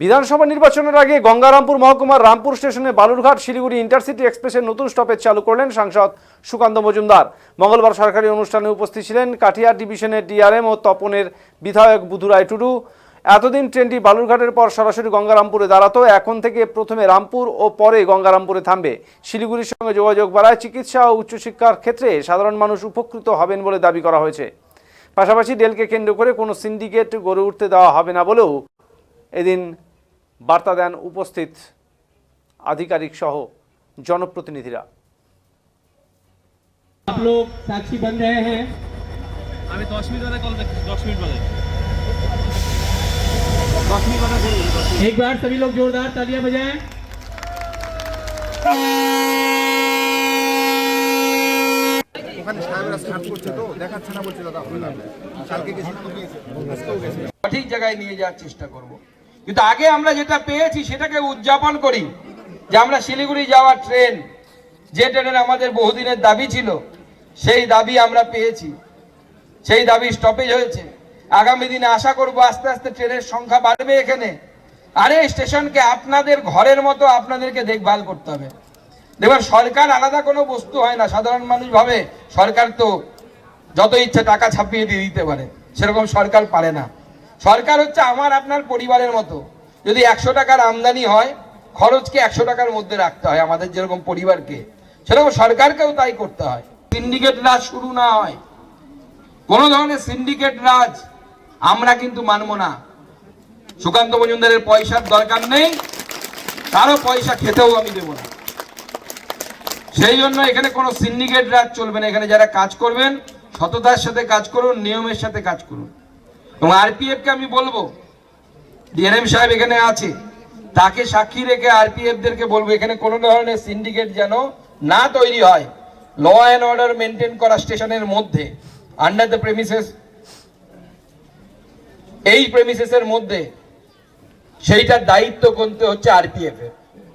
বিধানসভা নির্বাচনের আগে গঙ্গারামপুর মহকুমার রামপুর স্টেশনে বালুরঘাট শিলিগুড়ি ইন্টারসিটি এক্সপ্রেসের নতুন স্টপেজ চালু করলেন সাংসদ সুকান্ত মজুমদার। মঙ্গলবার সরকারি অনুষ্ঠানে উপস্থিত ছিলেন কাঠিয়ার ডিভিশনের ডিআরএম ও তপনের বিধায়ক বুধুরায় টুডু এতদিন ট্রেনটি বালুরঘাটের পর সরাসরি গঙ্গারামপুরে দাঁড়াতো, এখন থেকে প্রথমে রামপুর ও পরে গঙ্গারামপুরে থামবে। শিলিগুড়ির সঙ্গে যোগাযোগ বাড়ায় চিকিৎসা ও উচ্চশিক্ষার ক্ষেত্রে সাধারণ মানুষ উপকৃত হবেন বলে দাবি করা হয়েছে। পাশাপাশি ডেলকে কেন্দ্র করে কোনো সিন্ডিকেট গড়ে উঠতে দেওয়া হবে না বলেও এদিন বার্তা দেন উপস্থিত আধিকারিক সহ জনপ্রতিনিধিরা आप लोग साक्षी बन रहे हैं আমি দশ মিনিট বাদে কল করছি দশ মিনিট বাদে দশ মিনিট বাদে করবো দশ মিনিট एक बार सभी लोग जोरदार तालियां बजाएं ওখানে সাহেবরা সার্চ করছে তো দেখাচ্ছে না বলছে দাদা হবে না কালকে গেছিলাম আজকেও গেছি সঠিক জায়গায় নিয়ে যাওয়ার চেষ্টা করব। কিন্তু আগে আমরা যেটা পেয়েছি সেটাকে উদযাপন করি যে আমরা শিলিগুড়ি যাওয়ার ট্রেন, যে ট্রেনের আমাদের বহুদিনের দাবি ছিল, সেই দাবি আমরা পেয়েছি। সেই দাবি স্টপেজ হয়েছে। আগামী দিনে আশা করব আস্তে আস্তে ট্রেনের সংখ্যা বাড়বে এখানে। আরে এই স্টেশনকে আপনাদের ঘরের মতো আপনাদেরকে দেখভাল করতে হবে। দেখবেন সরকার আলাদা কোনো বস্তু হয় না। সাধারণ মানুষ ভাবে সরকার তো যত ইচ্ছে টাকা ছাপিয়ে দিয়ে দিতে পারে, সেরকম সরকার পারে না। সরকার হচ্ছে আমার, আপনার পরিবারের মতো। যদি একশো টাকার আমদানি হয়, খরচকে একশো টাকার মধ্যে রাখতে হয় আমাদের যেরকম পরিবারকে। সেরকম সরকারকেও তাই করতে হয়। সিন্ডিকেট রাজ শুরু না হয়। কোন ধরনের সিন্ডিকেট রাজ আমরা কিন্তু মানব না। সুকান্ত মজুমদারের পয়সার দরকার নেই, তারও পয়সা খেতেও আমি দেবো না। সেই জন্য এখানে কোনো সিন্ডিকেট রাজ চলবে না। এখানে যারা কাজ করবেন, সততার সাথে কাজ করুন, নিয়মের সাথে কাজ করুন। এবং আরপিএফ কে আমি বলব ডিএনএম সাহেব এখানে আছে, তাকে সাক্ষী রেখে আরপিএফ দেরকে বলব, এখানে কোনো ধরনের সিন্ডিকেট যেন না তৈরি হয় ল অ্যান্ড অর্ডার মেনটেন করা স্টেশনের মধ্যে আন্ডার দ্য প্রেমিসেস এই প্রেমিসেসের মধ্যে, সেইটার দায়িত্ব করতে হচ্ছে আরপিএফ এর।